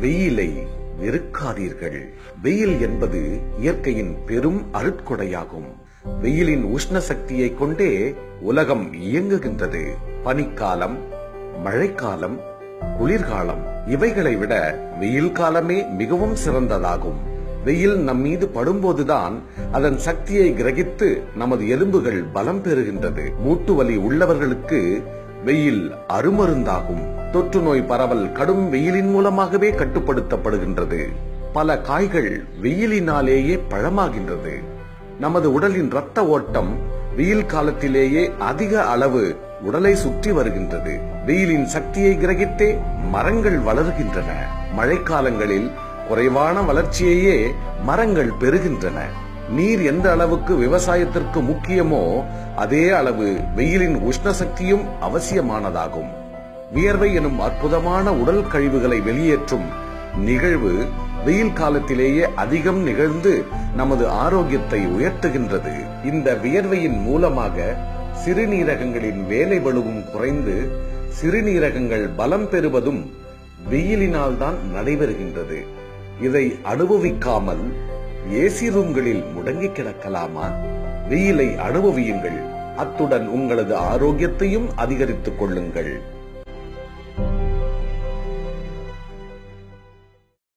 வெயிலை வெறுக்காதீர்கள். வெயில் என்பது இயற்கையின் பெரும் அருட்கொடையாகும். வெயிலின் உஷ்ண சக்தியை கொண்டே உலகம் இயங்குகின்றது. பனிக்காலம் மழைக்காலம் குளிர்காலம் இவைகளை விட வெயில் காலமே மிகவும் சிறந்ததாகும். வெயில் நம் மீது படும்போதுதான் அதன் சக்தியை கிரகித்து நமது எலும்புகள் பலம் பெறுகின்றது. மூட்டு வலி உள்ளவர்களுக்கு வெயில் அருமருந்தாகும். தொற்று நோய் பரவல் கடும் வெயிலின் மூலமாகவே கட்டுப்படுத்தப்படுகின்றது. பல காய்கள் வெயிலினாலேயே பழமாகின்றது. நமது உடலின் இரத்த ஓட்டம் வெயில் காலத்திலேயே அதிக அளவு உடலை சுற்றி வருகின்றது. வெயிலின் சக்தியை கிரகித்தே மரங்கள் வளர்கின்றன. மழைக்காலங்களில் குறைவான வளர்ச்சியையே மரங்கள் பெறுகின்றன. நீர் எந்த அளவுக்கு விவசாயத்திற்கு முக்கியமோ அதே அளவு வெயிலின் உஷ்ண சக்தியும் அவசியமானதாகும். வியர்வை எனும் அற்புதமான உடல் கழிவுகளை வெளியேற்றும் நிகழ்வு வெயில் காலத்திலேயே அதிகம் நிகழ்ந்து நமது ஆரோக்கியத்தை உயர்த்துகின்றது. இந்த வியர்வையின் மூலமாக சிறுநீரகங்களின் வேலை வலுவும் குறைந்து சிறுநீரகங்கள் பலம் பெறுவதும் வெயிலினால் தான் நடைபெறுகின்றது. இதை அனுபவிக்காமல் ஏசி ரூம்களில் முடங்கி கிடக்கலாமா? வெயிலை அனுபவியுங்கள். அத்துடன் உங்களது ஆரோக்கியத்தையும் அதிகரித்துக் கொள்ளுங்கள்.